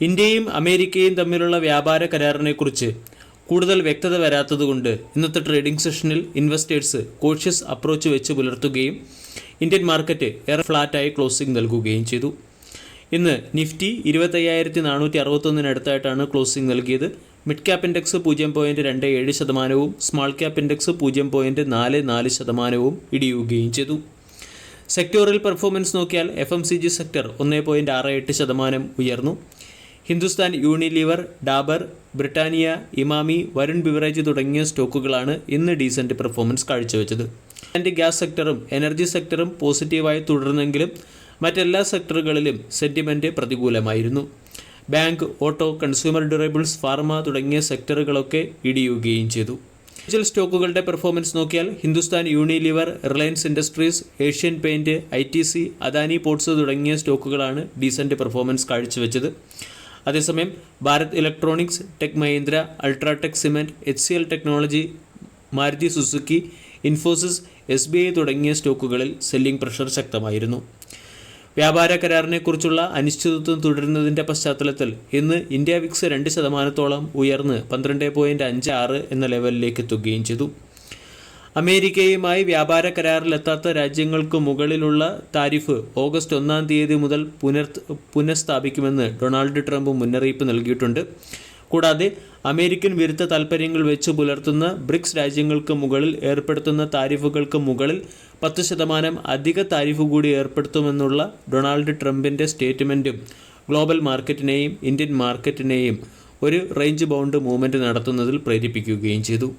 ഇന്ത്യയും അമേരിക്കയും തമ്മിലുള്ള വ്യാപാര കരാറിനെക്കുറിച്ച് കൂടുതൽ വ്യക്തത വരാത്തതുകൊണ്ട് ഇന്നത്തെ ട്രേഡിംഗ് സെഷനിൽ ഇൻവെസ്റ്റേഴ്സ് കോഷ്യസ് അപ്രോച്ച് വെച്ച് പുലർത്തുകയും ഇന്ത്യൻ മാർക്കറ്റ് ഏറെ ഫ്ലാറ്റായി ക്ലോസിംഗ് നൽകുകയും ചെയ്തു. ഇന്ന് നിഫ്റ്റി ഇരുപത്തയ്യായിരത്തി നാനൂറ്റി അറുപത്തൊന്നിനടുത്തായിട്ടാണ് ക്ലോസിംഗ് നൽകിയത്. മിഡ് ക്യാപ് ഇൻഡെക്സ് പൂജ്യം പോയിന്റ് രണ്ട് ഏഴ് ശതമാനവും സ്മാൾ ക്യാപ് ഇൻഡെക്സ് പൂജ്യം പോയിന്റ് നാല് നാല് ശതമാനവും ഇടിയുകയും ചെയ്തു. സെക്ടോറിയൽ പെർഫോമൻസ് നോക്കിയാൽ F M C G sector ഒന്ന് പോയിന്റ് ആറ് എട്ട് ശതമാനം ഉയർന്നു. Hindustan Unilever Dabur Britannia Emami Varun beverage തുടങ്ങിയ സ്റ്റോക്കുകളാണ് ഇന്ന് ഡീസന്റ് പെർഫോമൻസ് കാഴ്ചവെച്ചത്. ആൻഡ് ഗ്യാസ് സെക്ടറും എനർജി സെക്ടറും പോസിറ്റീവായി തുടർന്നെങ്കിലും മറ്റെല്ലാ സെക്ടറുകളിലും sentiment പ്രതികൂലമായിരുന്നു. Bank auto consumer durables pharma തുടങ്ങിയ സെക്ടറുകളൊക്കെ ഇടിയുകയും ചെയ്തു. ഇൻഡിവിജ്വൽ സ്റ്റോക്കുകളുടെ പെർഫോമൻസ് നോക്കിയാൽ Hindustan Unilever Reliance Industries Asian Paint I T C Adani Ports തുടങ്ങിയ സ്റ്റോക്കുകളാണ് ഡീസന്റ് പെർഫോമൻസ് കാഴ്ചവെച്ചത്. അതേസമയം Bharat Electronics Tech Mahindra UltraTech Cement H C L Technology Maruti Suzuki Infosys S B I തുടങ്ങിയ സ്റ്റോക്കുകളിൽ selling pressure ശക്തമായിരുന്നു. വ്യാപാര കരാറിനെക്കുറിച്ചുള്ള അനിശ്ചിതത്വം തുടരുന്നതിന്റെ പശ്ചാത്തലത്തിൽ ഇന്ന് ഇന്ത്യ വിക്സ് രണ്ട് ശതമാനത്തോളം ഉയർന്ന് പന്ത്രണ്ട് പോയിന്റ് അഞ്ച് ആറ് എന്ന ലെവലിലേക്ക് എത്തുകയും ചെയ്തു. അമേരിക്കയുമായി വ്യാപാര കരാറിലെത്താത്ത രാജ്യങ്ങൾക്ക് മുകളിലുള്ള താരിഫ് ഓഗസ്റ്റ് ഒന്നാം തീയതി മുതൽ പുനർ പുനഃസ്ഥാപിക്കുമെന്ന് ഡൊണാൾഡ് ട്രംപ് മുന്നറിയിപ്പ് നൽകിയിട്ടുണ്ട്. കൂടാതെ അമേരിക്കൻ വിരുദ്ധ താൽപ്പര്യങ്ങൾ വെച്ച് പുലർത്തുന്ന ബ്രിക്സ് രാജ്യങ്ങൾക്ക് മുകളിൽ ഏർപ്പെടുത്തുന്ന താരിഫുകൾക്ക് മുകളിൽ പത്ത് ശതമാനം അധിക താരിഫ് കൂടി ഏർപ്പെടുത്തുമെന്നുള്ള ഡൊണാൾഡ് ട്രംപിന്റെ സ്റ്റേറ്റ്മെന്റും ഗ്ലോബൽ മാർക്കറ്റിനെയും ഇന്ത്യൻ മാർക്കറ്റിനെയും ഒരു റേഞ്ച് ബൗണ്ട് മൂവ്മെന്റ് നടത്തുന്നതിൽ പ്രേരിപ്പിക്കുകയും ചെയ്തു.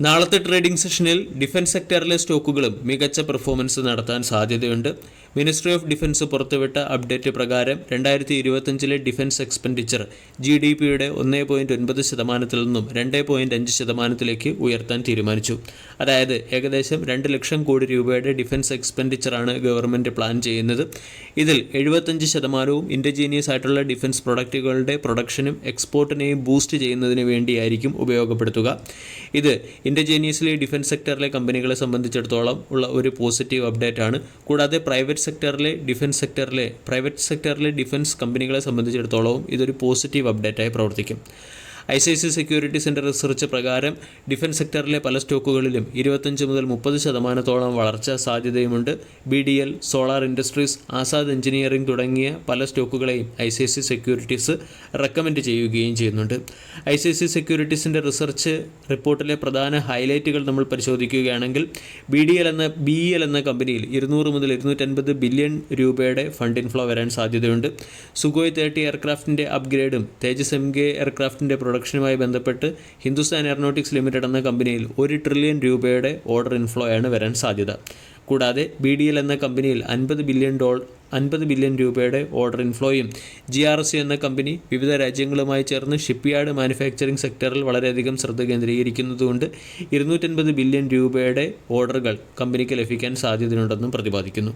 നാളത്തെ ട്രേഡിംഗ് സെഷനിൽ ഡിഫൻസ് സെക്ടറിലെ സ്റ്റോക്കുകളും മികച്ച പെർഫോമൻസ് നടത്താൻ സാധ്യതയുണ്ട്. മിനിസ്ട്രി ഓഫ് ഡിഫൻസ് പുറത്തുവിട്ട അപ്ഡേറ്റ് പ്രകാരം രണ്ടായിരത്തി ഇരുപത്തഞ്ചിലെ ഡിഫൻസ് എക്സ്പെൻഡിച്ചർ ജി ഡി പിയുടെ ഒന്ന് പോയിന്റ് ഒൻപത് ശതമാനത്തിൽ നിന്നും രണ്ട് പോയിന്റ് അഞ്ച് ശതമാനത്തിലേക്ക് ഉയർത്താൻ തീരുമാനിച്ചു. അതായത് ഏകദേശം രണ്ട് ലക്ഷം കോടി രൂപയുടെ ഡിഫൻസ് എക്സ്പെൻഡിച്ചറാണ് ഗവൺമെന്റ് പ്ലാൻ ചെയ്യുന്നത്. ഇതിൽ എഴുപത്തഞ്ച് ശതമാനവും ഇൻഡിജീനിയസ് ആയിട്ടുള്ള ഡിഫൻസ് പ്രൊഡക്റ്റുകളുടെ പ്രൊഡക്ഷനും എക്സ്പോർട്ടിനെയും ബൂസ്റ്റ് ചെയ്യുന്നതിന് വേണ്ടിയായിരിക്കും ഉപയോഗപ്പെടുത്തുക. ഇത് ഇൻഡജീനിയസ്ലി ഡിഫൻസ് സെക്ടറിലെ കമ്പനികളെ സംബന്ധിച്ചിടത്തോളം ഉള്ള ഒരു പോസിറ്റീവ് അപ്ഡേറ്റ് ആണ് കൂടാതെ പ്രൈവറ്റ് സെക്ടറിലെ ഡിഫൻസ് സെക്ടറിലെ പ്രൈവറ്റ് സെക്ടറിലെ ഡിഫൻസ് കമ്പനികളെ സംബന്ധിച്ചിടത്തോളവും ഇതൊരു പോസിറ്റീവ് അപ്ഡേറ്റായി പ്രവർത്തിക്കും. ഐ സി ഐ സി സെക്യൂരിറ്റീസിന്റെ റിസർച്ച് പ്രകാരം ഡിഫൻസ് സെക്ടറിലെ പല സ്റ്റോക്കുകളിലും ഇരുപത്തഞ്ച് മുതൽ മുപ്പത് ശതമാനത്തോളം വളർച്ചാ സാധ്യതയുമുണ്ട്. B D L Solar Industries Azad engineering തുടങ്ങിയ പല സ്റ്റോക്കുകളെയും I C I C securities recommend ചെയ്യുകയും ചെയ്യുന്നുണ്ട്. ഐ സി ഐ സി സെക്യൂരിറ്റീസിന്റെ റിസർച്ച് റിപ്പോർട്ടിലെ പ്രധാന ഹൈലൈറ്റുകൾ നമ്മൾ പരിശോധിക്കുകയാണെങ്കിൽ ബി ഡി എൽ എന്ന ബി എൽ എന്ന കമ്പനിയിൽ ഇരുന്നൂറ് മുതൽ ഇരുന്നൂറ്റൻപത് ബില്യൺ രൂപയുടെ ഫണ്ട് ഇൻഫ്ലോ വരാൻ സാധ്യതയുണ്ട്. സുഗോയ് തേർട്ടി എയർക്രാഫ്റ്റിന്റെ അപ്ഗ്രേഡും തേജസ് എം കെ എയർക്രാഫ്റ്റിന്റെ പ്രൊഡക്ഷനുമായി ബന്ധപ്പെട്ട് ഹിന്ദുസ്ഥാൻ എയറോനോട്ടിക്സ് ലിമിറ്റഡ് എന്ന കമ്പനിയിൽ ഒരു ട്രില്യൺ രൂപയുടെ ഓർഡർ ഇൻഫ്ലോയാണ് വരാൻ സാധ്യത. കൂടാതെ ബി ഡി എൽ എന്ന കമ്പനിയിൽ അൻപത് ബില്യൺ ഡോൾ അൻപത് ബില്യൺ രൂപയുടെ ഓർഡർ ഇൻഫ്ലോയും ജി ആർ എസ് എന്ന കമ്പനി വിവിധ രാജ്യങ്ങളുമായി ചേർന്ന് ഷിപ്പ്യാർഡ് മാനുഫാക്ചറിംഗ് സെക്ടറിൽ വളരെയധികം ശ്രദ്ധ കേന്ദ്രീകരിക്കുന്നതുകൊണ്ട് ഇരുന്നൂറ്റൻപത് ബില്യൺ രൂപയുടെ ഓർഡറുകൾ കമ്പനിക്ക് ലഭിക്കാൻ സാധ്യതയുണ്ടെന്നും പ്രതിപാദിക്കുന്നു.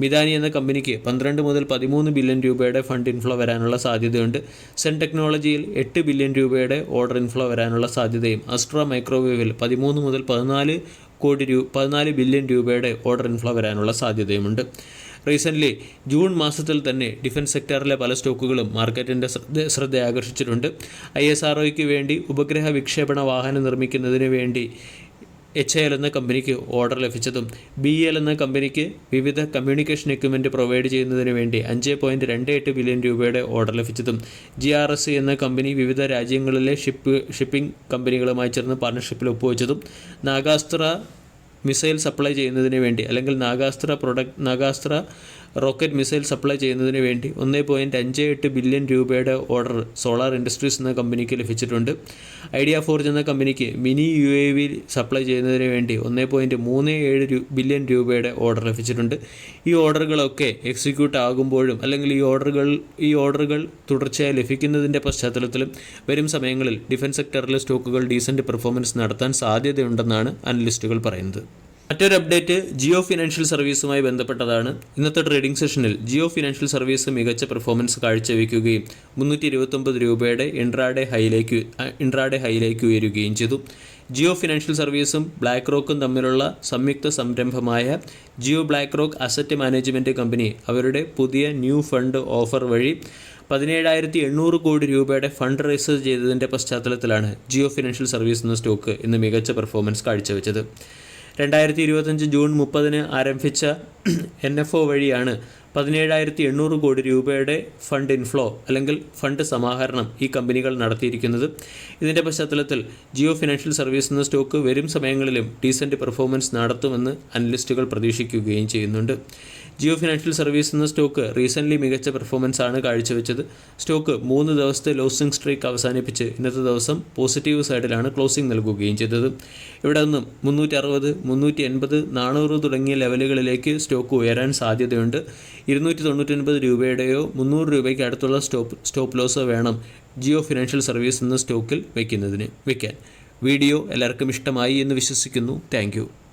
മിതാനി എന്ന കമ്പനിക്ക് പന്ത്രണ്ട് മുതൽ പതിമൂന്ന് ബില്യൺ രൂപയുടെ ഫണ്ട് ഇൻഫ്ലോ വരാനുള്ള സാധ്യതയുണ്ട്. സെൻ ടെക്നോളജിയിൽ എട്ട് ബില്യൺ രൂപയുടെ ഓർഡർ ഇൻഫ്ലോ വരാനുള്ള സാധ്യതയും അസ്ട്ര മൈക്രോവേവിൽ പതിമൂന്ന് മുതൽ പതിനാല് കോടി രൂപ പതിനാല് ബില്യൺ രൂപയുടെ ഓർഡർ ഇൻഫ്ലോ വരാനുള്ള സാധ്യതയുമുണ്ട്. റീസെന്റ്ലി ജൂൺ മാസത്തിൽ തന്നെ ഡിഫൻസ് സെക്ടറിലെ പല സ്റ്റോക്കുകളും മാർക്കറ്റിന്റെ ശ്രദ്ധ ശ്രദ്ധ ആകർഷിച്ചിട്ടുണ്ട്. ഐ എസ് ആർ വേണ്ടി ഉപഗ്രഹ വിക്ഷേപണ വാഹനം നിർമ്മിക്കുന്നതിന് വേണ്ടി എച്ച് എൽ എന്ന കമ്പനിക്ക് ഓർഡർ ലഭിച്ചതും ബി എൽ എന്ന കമ്പനിക്ക് വിവിധ കമ്മ്യൂണിക്കേഷൻ എക്യുപ്മെന്റ് പ്രൊവൈഡ് ചെയ്യുന്നതിന് വേണ്ടി അഞ്ച് പോയിന്റ് രണ്ട് എട്ട് ബില്യൺ രൂപയുടെ ഓർഡർ ലഭിച്ചതും ജി ആർ എസ് എന്ന കമ്പനി വിവിധ രാജ്യങ്ങളിലെ ഷിപ്പ് ഷിപ്പിംഗ് കമ്പനികളുമായി ചേർന്ന് പാർട്ണർഷിപ്പിൽ ഒപ്പുവെച്ചതും. നാഗാസ്ത്ര മിസൈൽ സപ്ലൈ ചെയ്യുന്നതിന് വേണ്ടി അല്ലെങ്കിൽ Nagastra product Nagastra rocket missile supply ചെയ്യുന്നതിന് വേണ്ടി ഒന്ന് പോയിന്റ് അഞ്ച് എട്ട് ബില്യൺ രൂപയുടെ ഓർഡർ സോളാർ ഇൻഡസ്ട്രീസ് എന്ന കമ്പനിക്ക് ലഭിച്ചിട്ടുണ്ട്. ഐഡിയ ഫോർജ് എന്ന കമ്പനിക്ക് mini U A V supply ചെയ്യുന്നതിന് വേണ്ടി ഒന്ന് പോയിന്റ് മൂന്ന് ഏഴ് ബില്യൺ രൂപയുടെ ഓർഡർ ലഭിച്ചിട്ടുണ്ട്. ഈ ഓർഡറുകളൊക്കെ എക്സിക്യൂട്ട് ആകുമ്പോഴും അല്ലെങ്കിൽ ഈ ഓർഡറുകൾ ഈ ഓർഡറുകൾ തുടർച്ചയായി ലഭിക്കുന്നതിന്റെ പശ്ചാത്തലത്തിലും വരും സമയങ്ങളിൽ ഡിഫൻസ് സെക്ടറിലെ സ്റ്റോക്കുകൾ ഡീസന്റ് പെർഫോമൻസ് നടത്താൻ സാധ്യതയുണ്ടെന്നാണ് അനലിസ്റ്റുകൾ പറയുന്നത്. മറ്റൊരു അപ്ഡേറ്റ് ജിയോ ഫിനാൻഷ്യൽ സർവീസുമായി ബന്ധപ്പെട്ടതാണ്. ഇന്നത്തെ ട്രേഡിംഗ് സെഷനിൽ ജിയോ ഫിനാൻഷ്യൽ സർവീസ് മികച്ച പെർഫോമൻസ് കാഴ്ചവെക്കുകയും മുന്നൂറ്റി ഇരുപത്തൊമ്പത് രൂപയുടെ ഇൻട്രാഡേ ഹൈലേക്ക് ഇൻട്രാഡേ ഹൈലേക്ക് ഉയരുകയും ചെയ്തു. ജിയോ ഫിനാൻഷ്യൽ സർവീസും ബ്ലാക്ക് റോക്കും തമ്മിലുള്ള സംയുക്ത സംരംഭമായ Jio black rock asset management company അവരുടെ പുതിയ ന്യൂ ഫണ്ട് ഓഫർ വഴി പതിനേഴായിരത്തി എണ്ണൂറ് കോടി രൂപയുടെ ഫണ്ട് റൈസ് ചെയ്തതിന്റെ പശ്ചാത്തലത്തിലാണ് ജിയോ ഫിനാൻഷ്യൽ സർവീസ് എന്ന സ്റ്റോക്ക് ഇന്ന് മികച്ച പെർഫോമൻസ് കാഴ്ചവെച്ചത്. രണ്ടായിരത്തി ഇരുപത്തഞ്ച് ജൂൺ മുപ്പതിന് ആരംഭിച്ച എൻ എഫ് ഒ വഴിയാണ് പതിനേഴായിരത്തി എണ്ണൂറ് കോടി രൂപയുടെ ഫണ്ട് ഇൻഫ്ലോ അല്ലെങ്കിൽ ഫണ്ട് സമാഹരണം ഈ കമ്പനികൾ നടത്തിയിരിക്കുന്നത്. ഇതിന്റെ പശ്ചാത്തലത്തിൽ ജിയോ ഫിനാൻഷ്യൽ സർവീസ് എന്ന സ്റ്റോക്ക് വരും സമയങ്ങളിലും ഡീസന്റ് പെർഫോമൻസ് നടത്തുമെന്ന് അനലിസ്റ്റുകൾ പ്രതീക്ഷിക്കുകയും ചെയ്യുന്നുണ്ട്. ജിയോ ഫിനാൻഷ്യൽ സർവീസ് എന്ന സ്റ്റോക്ക് റീസെന്റ്ലി മികച്ച പെർഫോമൻസ് ആണ് കാഴ്ചവെച്ചത്. സ്റ്റോക്ക് മൂന്ന് ദിവസത്തെ ലോസിംഗ് സ്ട്രൈക്ക് അവസാനിപ്പിച്ച് ഇന്നത്തെ ദിവസം പോസിറ്റീവ് സൈഡിലാണ് ക്ലോസിംഗ് നൽകുകയും ചെയ്തത്. ഇവിടെ നിന്നും മുന്നൂറ്റി അറുപത് മുന്നൂറ്റി എൺപത് നാനൂറ് തുടങ്ങിയ ലെവലുകളിലേക്ക് സ്റ്റോക്ക് ഉയരാൻ സാധ്യതയുണ്ട്. ഇരുന്നൂറ്റി തൊണ്ണൂറ്റൊൻപത് രൂപയുടെയോ മുന്നൂറ് രൂപയ്ക്ക് അടുത്തുള്ള സ്റ്റോപ്പ് സ്റ്റോപ്പ് ലോസോ വേണം ജിയോ ഫിനാൻഷ്യൽ സർവീസ് എന്ന സ്റ്റോക്കിൽ വയ്ക്കുന്നതിന് വയ്ക്കാൻ വീഡിയോ എല്ലാവർക്കും ഇഷ്ടമായി എന്ന് വിശ്വസിക്കുന്നു. താങ്ക്